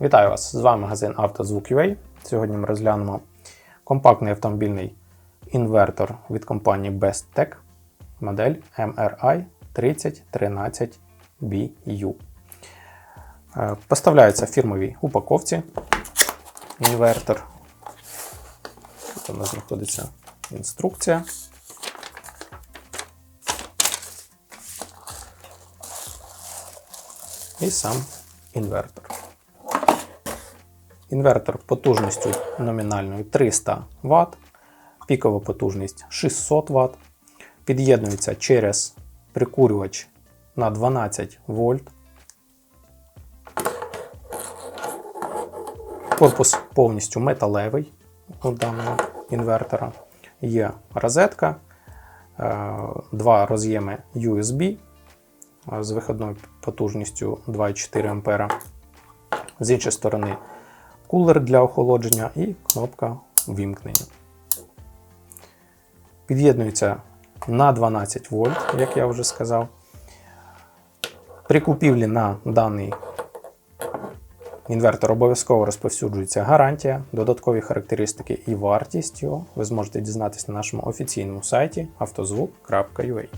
Вітаю вас! З вами магазин «Автозвук.UA». Сьогодні ми розглянемо компактний автомобільний інвертор від компанії BestTech, модель MRI 3013BU. Е, Поставляється в фірмовій упаковці інвертор. Тут у нас знаходиться інструкція. І сам інвертор. Інвертор потужністю номінальною 300 Вт, пікова потужність 600 Вт. Під'єднується через прикурювач на 12 вольт. Корпус повністю металевий у даного інвертора. Є розетка, е, два роз'єми USB з виходною потужністю 2,4 А. З іншої сторони, кулер для охолодження і кнопка вімкнення. Під'єднується на 12 вольт, як я вже сказав. При купівлі на даний інвертор обов'язково розповсюджується гарантія, додаткові характеристики і вартість його ви зможете дізнатися на нашому офіційному сайті автозвук.ua.